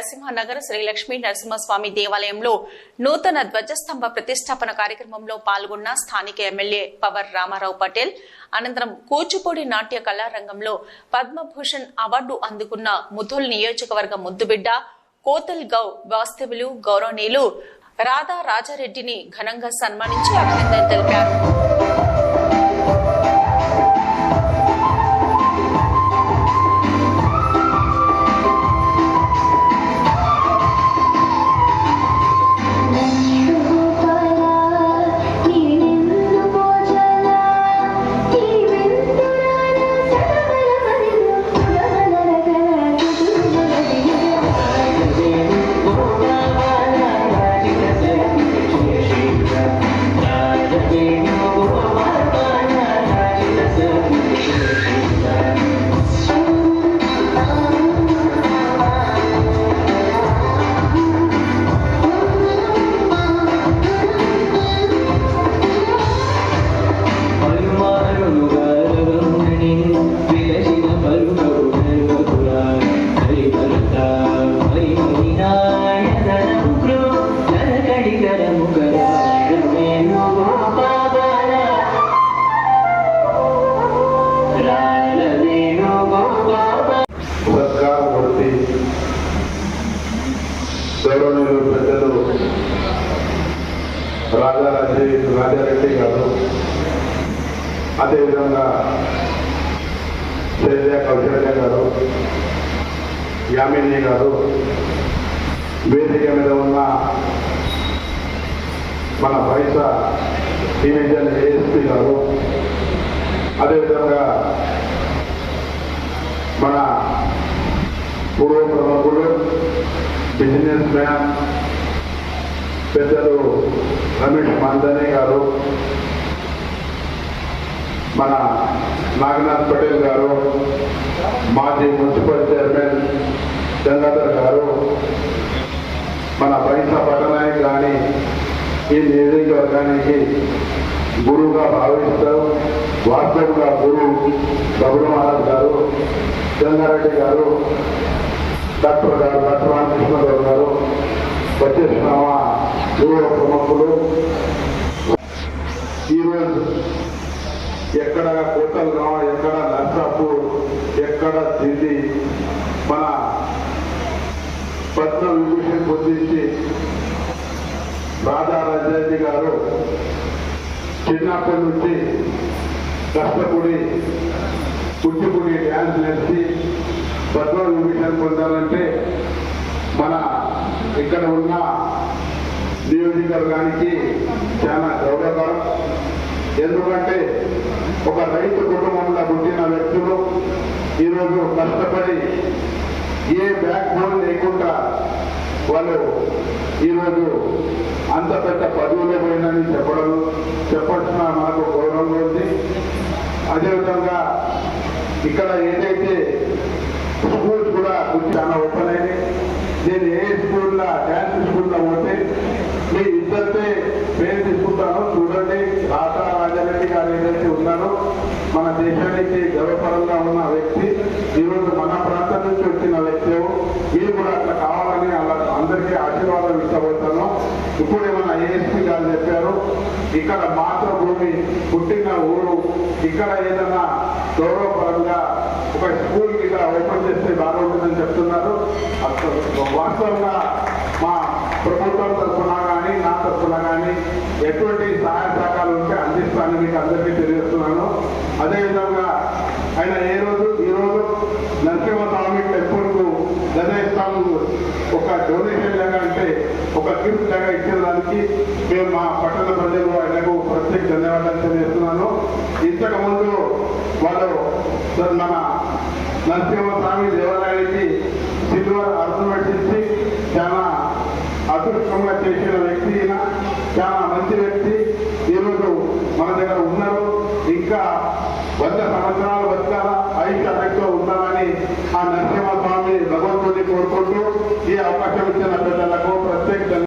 నరసింహనగర్ శ్రీ లక్ష్మీ నరసింహస్వామి దేవాలయంలో నూతన ధ్వజస్తంభ ప్రతిష్టాపన కార్యక్రమంలో పాల్గొన్న స్థానిక ఎమ్మెల్యే పవర్ రామారావు పటేల్ అనంతరం కూచిపూడి నాట్య కళారంగంలో పద్మభూషణ్ అవార్డు అందుకున్న ముథుల్ నియోజకవర్గ ముద్దుబిడ్డ కోతల్ గౌ వాస్తవులు గౌరవనీయులు రాధా రాజారెడ్డిని ఘనంగా సన్మానించి అభినందన తెలిపారు. రాజారెడ్డి రాజారెడ్డి గారు. అదేవిధంగా శైలజ కౌశల్య గారు యామిని గారు. వేదిక మీద ఉన్న మన వైస డివిజన్ ఏఎస్పీ గారు. అదేవిధంగా మన పూర్వ ప్రముఖుడు బిజినెస్ మ్యాన్ పెద్దలు రమేష్ మందనే గారు మన నాగనాథ్ పటేల్ గారు మాజీ మున్సిపల్ చైర్మన్ గంగాధర్ గారు మన బైసా పట్టణానికి కానీ ఈ నియోజకవర్గానికి గురువుగా భావిస్తారు వాస్తవంగా గురువు బబుడు గారు జంగారెడ్డి గారు డాక్టర్ గారు డాక్టర్ రామకృష్ణరావు గారు వచ్చేసినామా? మా ప్రముఖులు ఈరోజు ఎక్కడ కోతల్గామ ఎక్కడ నర్సాపూర్ ఎక్కడ తిండి మన పద్మ విభూషణ్ పొందించి రాధా రాజారెడ్డి గారు చిన్నప్పటి నుంచి కష్టపడి కూచిపూడి డ్యాన్స్ నేర్చి పద్మ విభూషణ్ పొందాలంటే మన ఇక్కడ ఉన్న నియోజకవర్గానికి చాలా గౌరవకరం. ఎందుకంటే ఒక రైతు కుటుంబంలో పుట్టిన వ్యక్తులు ఈరోజు కష్టపడి ఏ బ్యాక్ బోన్ లేకుండా వాళ్ళు ఈరోజు అంత పెద్ద పదవులే పోయిందని చెప్పడం చెప్పాల్సిన మనకు గౌరవం ఉంది. అదేవిధంగా ఇక్కడ ఏదైతే స్కూల్స్ కూడా చాలా ఓపెన్ అయినాయి. నేను ఏ స్కూల్లో డ్యాన్స్ స్కూల్లో మీ ఇద్దరితే పేరు తీసుకుంటాను చూడండి. ఆశా రాజారెడ్డి గారు ఏదైతే ఉన్నారో మన దేశానికి గర్వపరంగా ఉన్న వ్యక్తి ఈరోజు మన ప్రాంతం నుంచి వచ్చిన వ్యక్తి మీరు కూడా అట్లా కావాలని అలా అందరికీ ఆశీర్వాదం ఇష్టపడతాను ఇప్పుడు ఏమన్నా ఏఎస్పీ గారు చెప్పారు ఇక్కడ మాతృభూమి పుట్టిన ఊరు ఇక్కడ ఏదైనా గౌరవపరంగా ఒక స్కూల్ ఇక్కడ ఓపెన్ చేస్తే బాగుంటుందని చెప్తున్నారు. అసలు వాస్తవంగా ఆయన ఏ రోజు ఈ రోజు నరసింహస్వామి టెంపుల్కు గదేస్తాము ఒక డొనేషన్ లాగా అంటే ఒక గిఫ్ట్ లాగా ఇచ్చిన దానికి మేము మా పట్టణ ప్రజలు ఆయనకు ప్రత్యేక ధన్యవాదాలు తెలియజేస్తున్నాను. ఇంతకు ముందు వాళ్ళు మన నరసింహస్వామి దేవాలయానికి సిల్వర్ అర్థమెట్ ఇచ్చి చాలా అదృష్టంగా చేసిన వ్యక్తి చాలా మంచి వ్యక్తి. ఈరోజు మన దగ్గర ఇంకా వంద సంవత్సరాలు బతకాల? ఐక్య అన్నట్టుగా ఉన్నామని ఆ నరసింహస్వామి భగవంతుడిని కోరుకుంటూ